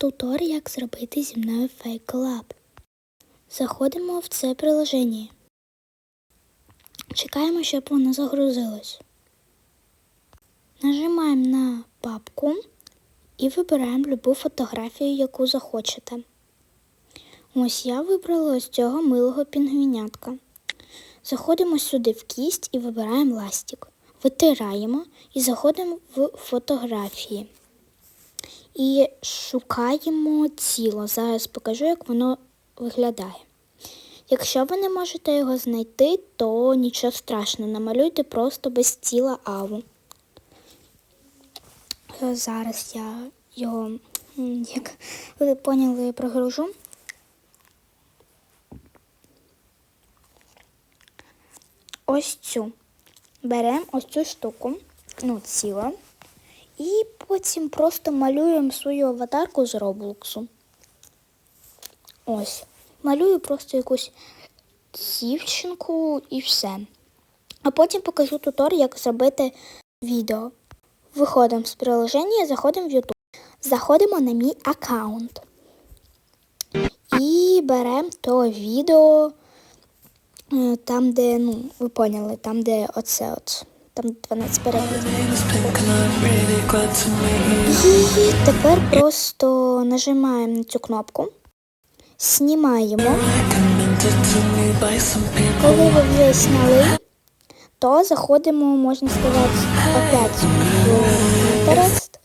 Тутор, як зробити зі мною фейк колаб. Заходимо в це приложення. Чекаємо, щоб воно загрузилось. Нажимаємо на папку і вибираємо любу фотографію, яку захочете. Ось я вибрала ось цього милого пінгвінятка. Заходимо сюди в кість і вибираємо ластик. Витираємо і заходимо в фотографії. І шукаємо тіло. Зараз покажу, як воно виглядає. Якщо ви не можете його знайти, то нічого страшного, намалюйте просто без тіла аву. Зараз я його, як ви поняли, прогружу. Ось цю. Беремо ось цю штуку, ну, тіло, і потім просто малюємо свою аватарку з Роблоксу. Ось. Малюю просто якусь дівчинку і все. А потім покажу тутор, як зробити відео. Виходимо з приложення, заходимо в YouTube. Заходимо на мій аккаунт. І беремо то відео, е, там, де, ну, ви поняли, там, де оце от. Там 12 переглядів. І тепер просто нажимаємо на цю кнопку, знімаємо. Коли ви вже зняли, то заходимо, можна сказати, опять в Pinterest,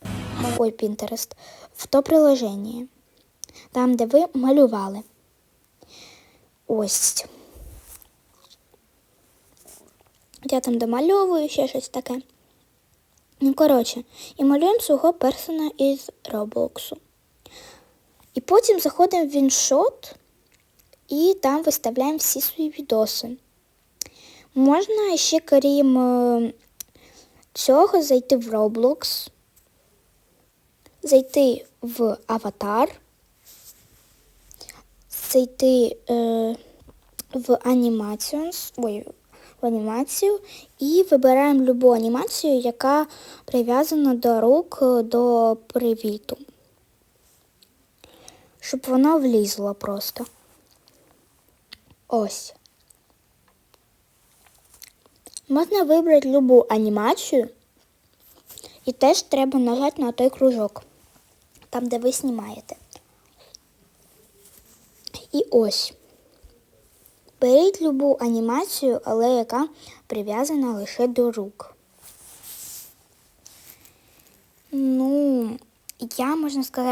ой, Pinterest, в то приложення, там, де ви малювали. Ось. Я там домальовую ще щось таке. Ну, коротше, і малюємо свого персона із Роблоксу. І потім заходимо в іншот і там виставляємо всі свої відоси. Можна ще, крім е, цього, зайти в Roblox, зайти в аватар, зайти е, в Animations, ой, в анімацію і вибираємо любу анімацію, яка прив'язана до рук е, до привіту. Щоб воно влізло просто. Ось. Можна вибрати любу анімацію. І теж треба нажати на той кружок, там, де ви знімаєте. І ось. Беріть любу анімацію, але яка прив'язана лише до рук. Ну, я можна сказати.